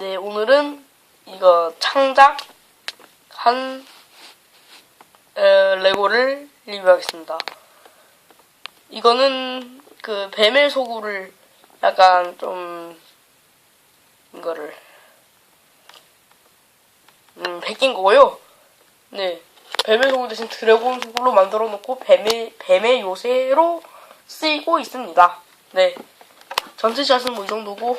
네, 오늘은 이거 창작 한 에, 레고를 리뷰하겠습니다. 이거는 그 뱀의 소구를 약간 좀 이거를 음, 베낀 거고요. 네, 뱀의 소구 대신 드래곤 소구로 만들어 놓고 뱀의 뱀의 요새로 쓰이고 있습니다. 네, 전체 샷은 뭐 이 정도고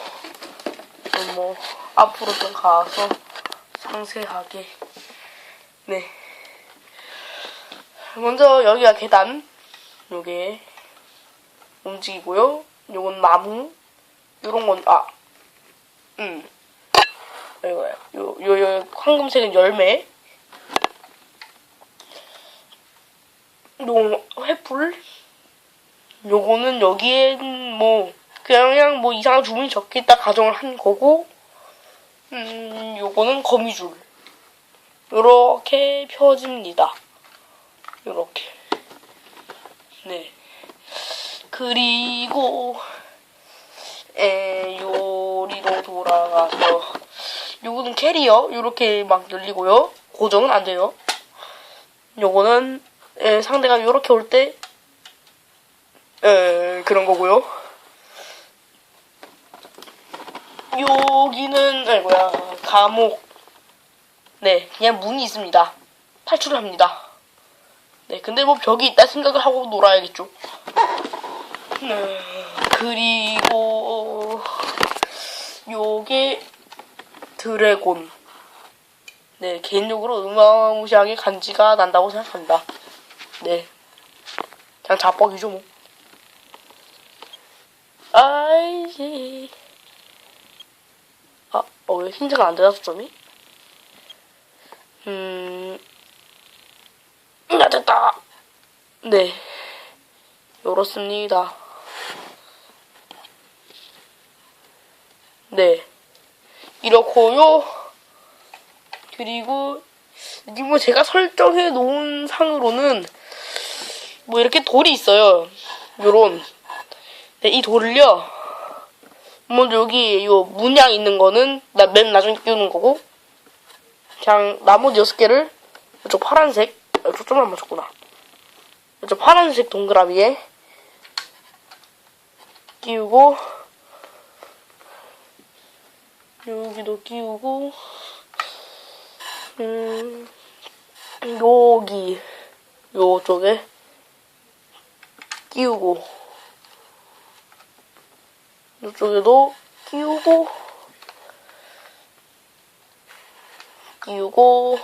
좀뭐 앞으로 좀 가서 상세하게. 네. 먼저 여기가 계단. 요게 움직이고요. 요건 나무. 요런 건아 음. 이거야. 요, 요, 요 황금색은 열매. 요 횃불. 요거는 여기에 뭐 그냥, 그냥 뭐 이상한 주문이 적혀있다 가정을 한 거고 음 요거는 거미줄. 요렇게 펴집니다. 요렇게. 네. 그리고 에 요리로 돌아가서 요거는 캐리어. 요렇게 막 열리고요. 고정은 안 돼요. 요거는 에, 상대가 요렇게 올 때 에, 그런 거고요 여기는 아이고야 감옥. 네 그냥 문이 있습니다. 탈출을 합니다. 네 근데 뭐 벽이 있다 생각을 하고 놀아야겠죠. 네 그리고 요게 드래곤. 네 개인적으로 어마무시하게 간지가 난다고 생각합니다. 네 그냥 자뻑이죠 뭐. 아이지 아, 어, 왜 힌트가 안 되나, 점이? 음, 나 됐다. 네. 요렇습니다. 네. 이렇고요. 그리고, 뭐 제가 설정해 놓은 상으로는, 뭐 이렇게 돌이 있어요. 요런. 네, 이 돌을요, 먼저 여기 요 문양 있는 거는 나 맨 나중에 끼우는 거고 그냥 나머지 여섯 개를 이쪽 파란색 아, 초점을 맞췄구나. 이쪽 파란색 동그라미에 끼우고 여기도 끼우고 음 여기 요쪽에 끼우고 이쪽에도 끼우고 끼우고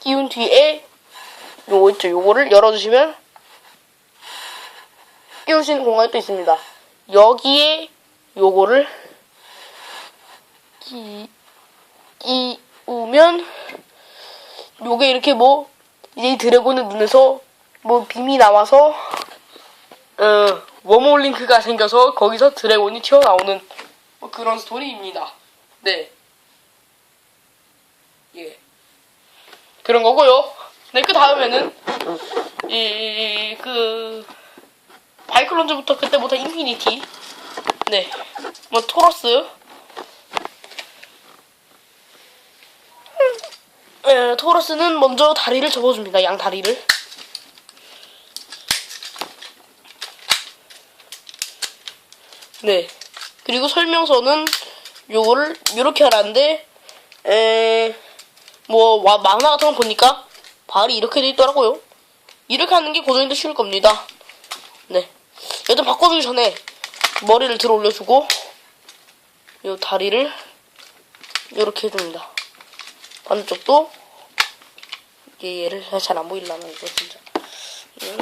끼운 뒤에 요거 있죠? 요거를 열어주시면 끼울 수 있는 공간이 또 있습니다. 여기에 요거를 끼, 끼우면 요게 이렇게 뭐 이제 이 드래곤의 눈에서 뭐 빔이 나와서 어 워몰링크가 생겨서 거기서 드래곤이 튀어나오는 뭐 그런 스토리입니다. 네. 예. 그런 거고요. 네, 그 다음에는 이, 그 바이클론즈부터 그때부터 인피니티 네. 뭐 토러스 예, 토러스는 먼저 다리를 접어줍니다. 양 다리를. 네. 그리고 설명서는 요거를 이렇게 하라는데 에, 뭐 와, 만화 같은 거 보니까 발이 이렇게 돼 있더라고요. 이렇게 하는 게 고정이 더 쉬울 겁니다. 네. 일단 바꿔주기 전에 머리를 들어 올려주고 요 다리를 이렇게 해줍니다. 반대쪽도 이게 얘를 잘 안 보이려면 이거 진짜 음,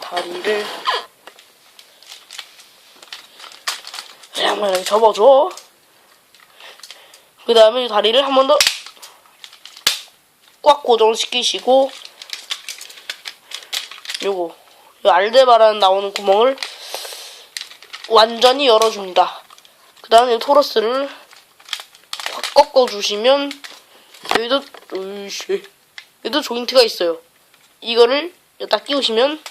다리를 한번 이렇게 접어줘. 그 다음에 다리를 한 번 더 꽉 고정시키시고 요거 요 알데바란 나오는 구멍을 완전히 열어줍니다. 그 다음에 토러스를 확 꺾어주시면 여기도 으이씨 여기도 조인트가 있어요. 이거를 여기다 끼우시면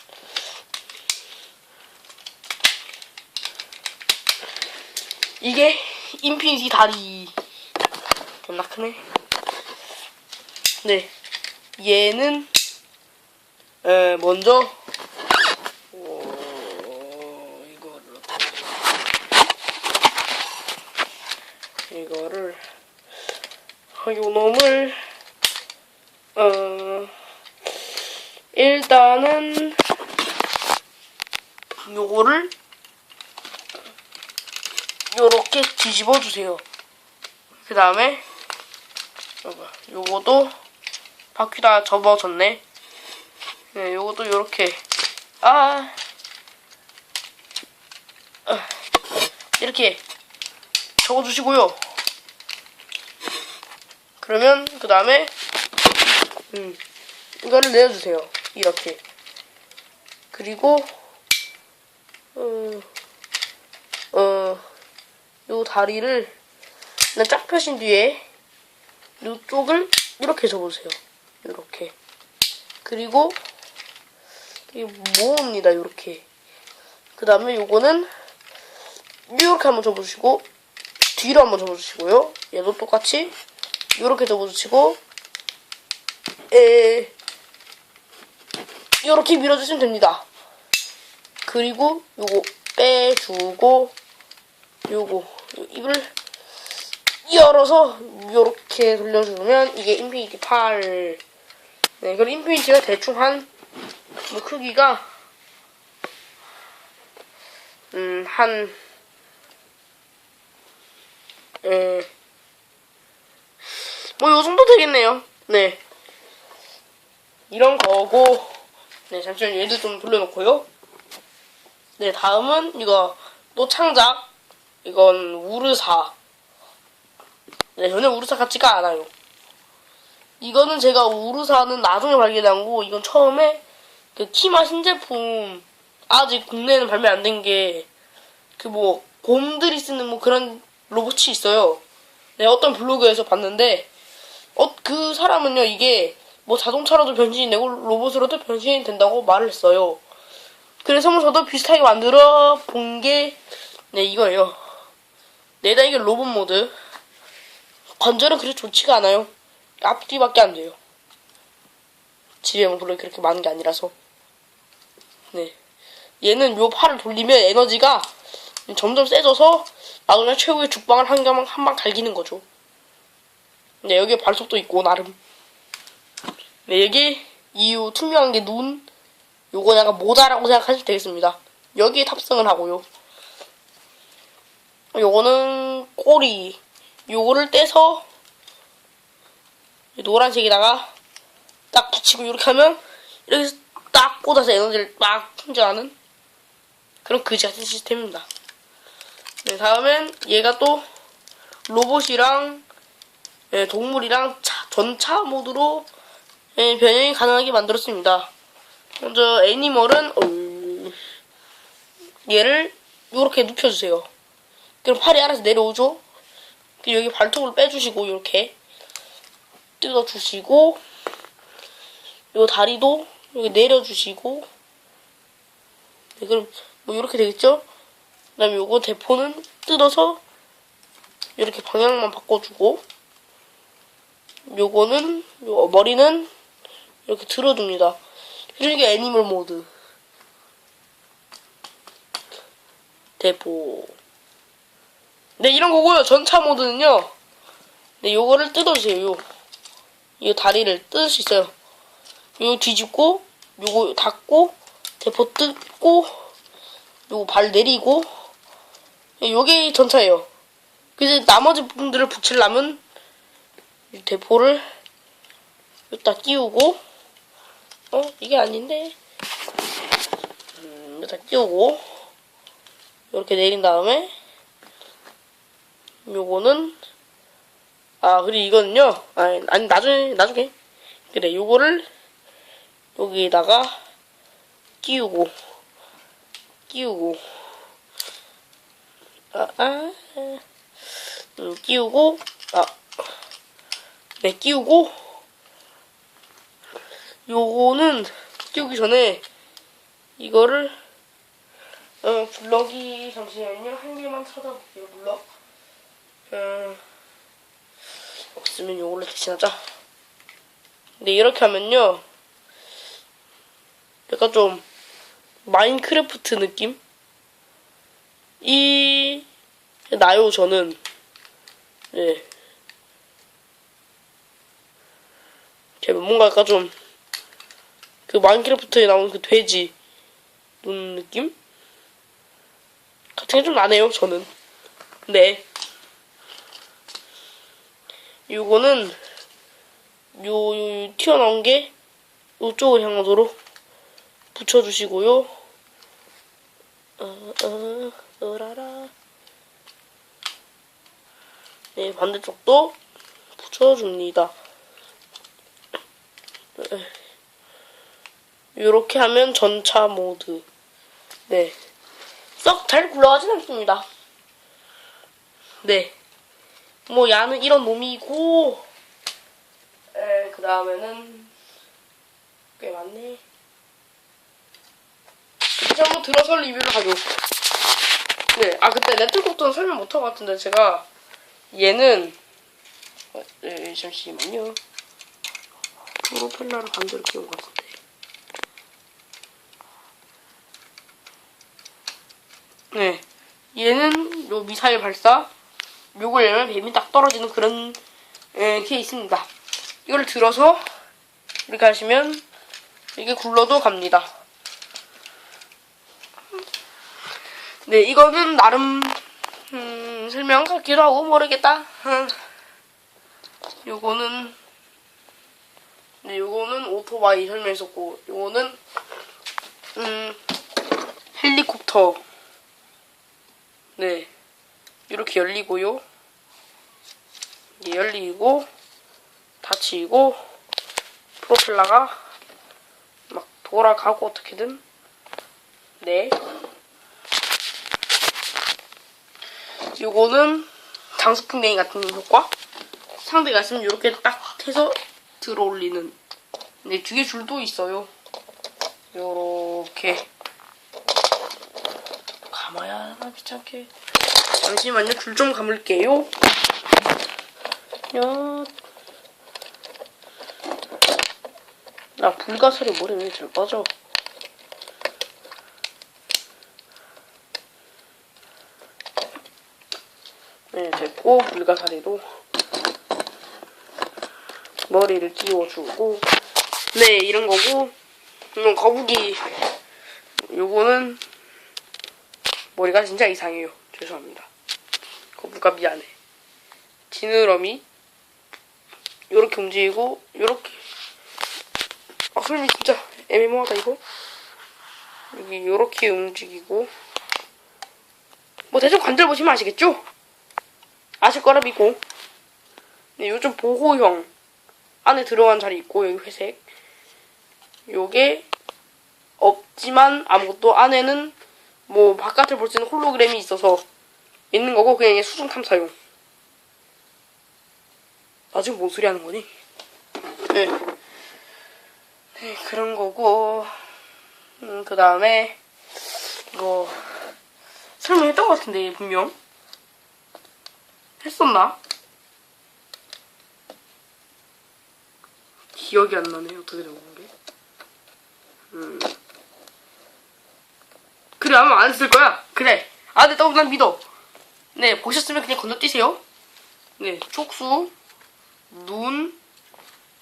이게 인피니티 다리. 겁나 크네. 네. 얘는, 에, 먼저, 어, 이거를, 이거를, 어, 요 놈을, 어, 일단은, 요거를, 요렇게 뒤 집어 주세요. 그 다음에 요거도 바퀴 다 접어졌네. 네, 요것도 요렇게 아 아, 이렇게 접어주시고요. 그러면 그 다음에 음 이거를 내려주세요. 이렇게 그리고 어, 어, 요 다리를 그냥 쫙 펴신 뒤에 이쪽을 이렇게 접으세요. 이렇게. 그리고 이 모읍니다. 이렇게. 그 다음에 요거는 이렇게 한번 접어주시고 뒤로 한번 접어주시고요. 얘도 똑같이 이렇게 접어주시고 에 이렇게 밀어주시면 됩니다. 그리고 요거 빼주고 요거 요 입을 열어서 요렇게 돌려주면 이게 인피니티 8 네, 그리고 인피니티가 대충 한 뭐 크기가 음, 한 에, 뭐, 요 정도 되겠네요. 네. 이런 거고, 네, 잠시만 얘도 좀 돌려놓고요. 네, 다음은 이거, 또 창작. 이건 우르사. 네, 전혀 우르사 같지가 않아요. 이거는 제가 우르사는 나중에 발견한 거고, 이건 처음에 그 키마 신제품, 아직 국내에는 발매 안 된 게, 그 뭐, 곰들이 쓰는 뭐 그런 로봇이 있어요. 네, 어떤 블로그에서 봤는데, 어, 그 사람은요, 이게 뭐 자동차로도 변신이 되고 로봇으로도 변신이 된다고 말을 했어요. 그래서 뭐 저도 비슷하게 만들어 본 게, 네, 이거예요. 내다 이게 로봇 모드. 관절은 그렇게 좋지가 않아요. 앞뒤밖에 안 돼요. 뭐 별로 그렇게 많은 게 아니라서. 네. 얘는 요 팔을 돌리면 에너지가 점점 세져서 나중에 최후의 죽방을 한 방, 한방 갈기는 거죠. 네, 여기에 발속도 있고, 나름. 네, 여기 이유 투명한 게 눈, 요거 약간 모자라고 생각하시면 되겠습니다. 여기에 탑승을 하고요. 요거는 꼬리. 요거를 떼서 이 노란색에다가 딱 붙이고 이렇게 하면 이렇게 딱 꽂아서 에너지를 막 충전하는 그런 그지 같은 시스템입니다. 네, 다음엔 얘가 또 로봇이랑 예, 동물이랑 차- 전차 모드로 예, 변형이 가능하게 만들었습니다. 먼저 애니멀은 어, 얘를 이렇게 눕혀주세요. 그럼 팔이 알아서 내려오죠. 여기 발톱을 빼주시고 이렇게 뜯어주시고 요 다리도 여기 내려주시고 네, 그럼 뭐 이렇게 되겠죠? 그 다음에 요거 대포는 뜯어서 이렇게 방향만 바꿔주고 요거는 요 머리는 이렇게 들어줍니다. 그리고 이게 애니멀 모드 대포 네 이런 거고요. 전차 모드는요. 네 요거를 뜯어주세요. 요. 이 다리를 뜯을 수 있어요. 요 뒤집고 요거 닫고 대포 뜯고 요거 발 내리고 예, 요게 전차예요. 그래서 나머지 부분들을 붙이려면 이 대포를 여기다 끼우고 어 이게 아닌데 음, 여기다 끼우고 이렇게 내린 다음에 요거는 아 그리고 이거는요 아니, 아니 나중에 나중에 그래 요거를 여기다가 끼우고 끼우고 아, 아, 음, 끼우고 아, 네 끼우고 요거는 끼우기 전에 이거를 어, 블럭이 잠시만요. 한 개만 찾아볼게요. 블럭. 어, 없으면 요걸로 대신하자. 네, 이렇게 하면요. 약간 좀 마인크래프트 느낌? 이 나요 저는 예. 제 뭔가 약간 좀 그 마인크래프트에 나오는 그 돼지 눈 느낌 같은 게 좀 나네요 저는 네 요거는 요, 요, 요 튀어나온 게 이쪽을 향하도록 붙여주시고요 어, 어, 으라라 네 반대쪽도 붙여줍니다 이렇게 하면 전차 모드. 네. 썩 잘 굴러가진 않습니다. 네. 뭐, 야는 이런 놈이고, 에, 그 다음에는, 꽤 많네. 이제 한번 들어서 리뷰를 하죠. 네. 아, 그때 레트콥터는 설명 못한 것 같은데, 제가, 얘는, 어, 네, 잠시만요. 프로펠러를 반대로 끼운 것 같은데. 네. 얘는 요 미사일 발사, 요걸 열면 뱀이 딱 떨어지는 그런 에, 게 있습니다. 이걸 들어서 이렇게 하시면 이게 굴러도 갑니다. 네, 이거는 나름 음, 설명 같기도 하고 모르겠다. 음. 요거는 네, 요거는 오토바이 설명했었고, 요거는, 음, 헬리콥터. 네. 이렇게 열리고요. 열리고, 닫히고, 프로펠러가 막 돌아가고 어떻게든. 네. 요거는 장수풍뎅이 같은 효과. 상대가 있으면 이렇게 딱 해서 들어 올리는. 네, 뒤에 줄도 있어요. 요렇게. 감아야 하나 귀찮게. 잠시만요, 줄좀 감을게요. 야. 나 불가사리 머리 왜 잘 빠져? 네, 됐고, 불가사리로. 머리를 띄워주고 네 이런 거고 이건 거북이 요거는 머리가 진짜 이상해요 죄송합니다 거북아 미안해. 지느러미 요렇게 움직이고 요렇게. 아 설미 진짜 애매모하다 이거. 여기 요렇게 움직이고. 뭐 대충 관절 보시면 아시겠죠? 아실 거라 믿고. 네 요즘 보호형 안에 들어간 자리 있고 여기 회색. 요게 없지만 아무것도 안에는 뭐 바깥을 볼 수 있는 홀로그램이 있어서 있는 거고 그냥 이게 수중 탐사용 나 지금 뭔 소리 하는 거니? 네. 네 그런 거고 음, 그 다음에 이거 설명했던 것 같은데 분명 했었나? 기억이 안 나네 어떻게 된 건게 음. 그래 아마 안 했을 거야 그래 아네 너무 난 믿어 네 보셨으면 그냥 건너뛰세요 네 촉수 눈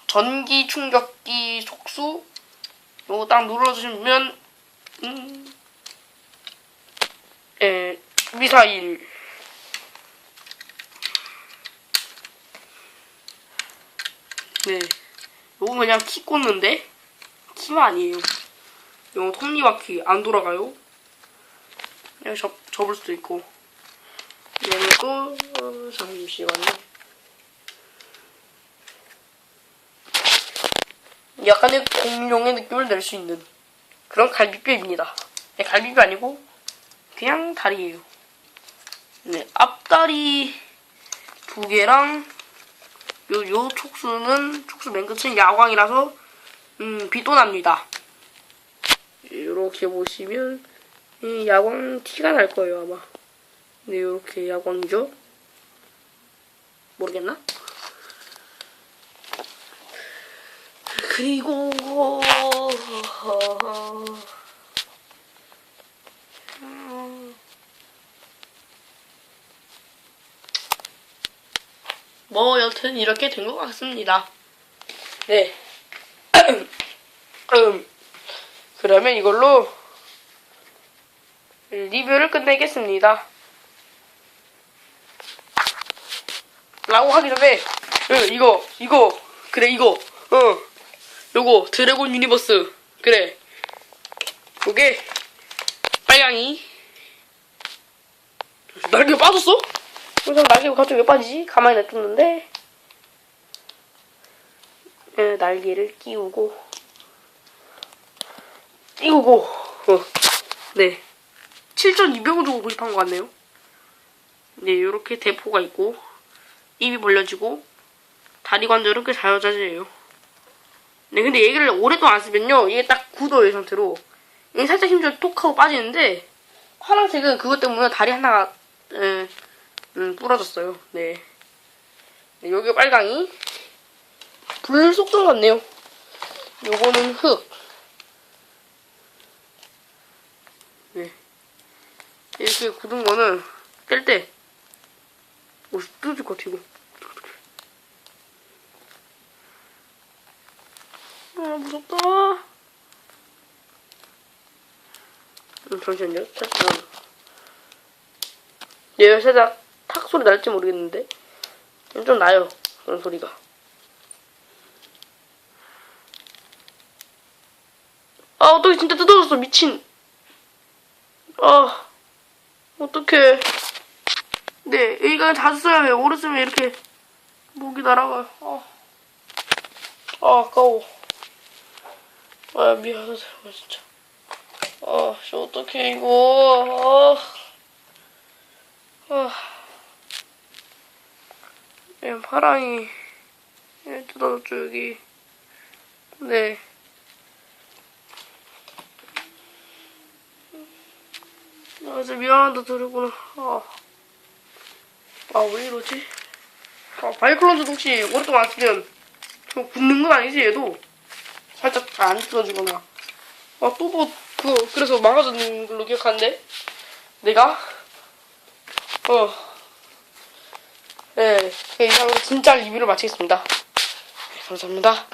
전기 충격기 촉수 요거 딱 눌러주시면 음, 에 미사일 네 요거 그냥 키 꽂는데 키가 아니에요. 이거 톱니바퀴 안 돌아가요. 그냥 접, 접을 수도 있고 어, 잠시만요. 약간의 공룡의 느낌을 낼 수 있는 그런 갈비뼈입니다. 네, 갈비뼈 아니고 그냥 다리예요. 네, 앞다리 두 개랑 요, 요 촉수는, 촉수 맨 끝은 야광이라서, 음, 빛도 납니다. 이렇게 보시면, 이 야광 티가 날 거예요 아마. 네 이렇게 야광이죠. 모르겠나? 그리고 뭐 여튼 이렇게 된 것 같습니다. 네. 음, 그러면 이걸로 리뷰를 끝내겠습니다. 라고 하기 전에 응, 이거 이거 그래 이거 어 요거 드래곤 유니버스 그래. 요게 빨강이. 날개가 빠졌어? 그래서 날개가 갑자기 왜 빠지지? 가만히 냅뒀는데. 예, 날개를 끼우고. 끼우고 어, 네. 7,200원 주고 구입한 것 같네요. 네 요렇게 대포가 있고 입이 벌려지고 다리 관절 이렇게 자여자재예요. 네 근데 얘기를 오랫동안 안 쓰면요 이게 딱 굳어요 이 상태로. 이게 살짝 힘주면 톡 하고 빠지는데 파란색은 그것 때문에 다리 하나가 에, 음, 부러졌어요. 네. 네 여기 빨강이 불 속성 같네요. 요거는 흙. 네. 이렇게 굳은 거는 뗄 때, 오, 뜯어질 것 같아, 이거. 아, 무섭다. 음, 잠시만요. 잠깐. 얘 살짝 탁 소리 날지 모르겠는데. 좀 나요. 그런 소리가. 아, 어떡해. 진짜 뜯어졌어. 미친. 아, 어떡해. 네, 여기가 자주 써야 해요. 오래 쓰면 이렇게 목이 날아가요. 아, 아 아까워. 아, 미안하다, 진짜. 아, 씨, 어떡해, 이거. 아, 아. 얘 파랑이. 얘 뜯어졌죠, 여기. 네. 아, 진짜 미안하다, 들으구나. 아. 아, 왜 이러지? 아, 바이클론도 혹시 오랫동안 안 쓰면 저 굳는 건 아니지, 얘도? 살짝 잘안 뜯어지거나. 아, 또 뭐, 그거, 그래서 망가졌는 걸로 기억하는데? 내가? 어. 네, 이상으로 진짜 리뷰를 마치겠습니다. 네, 감사합니다.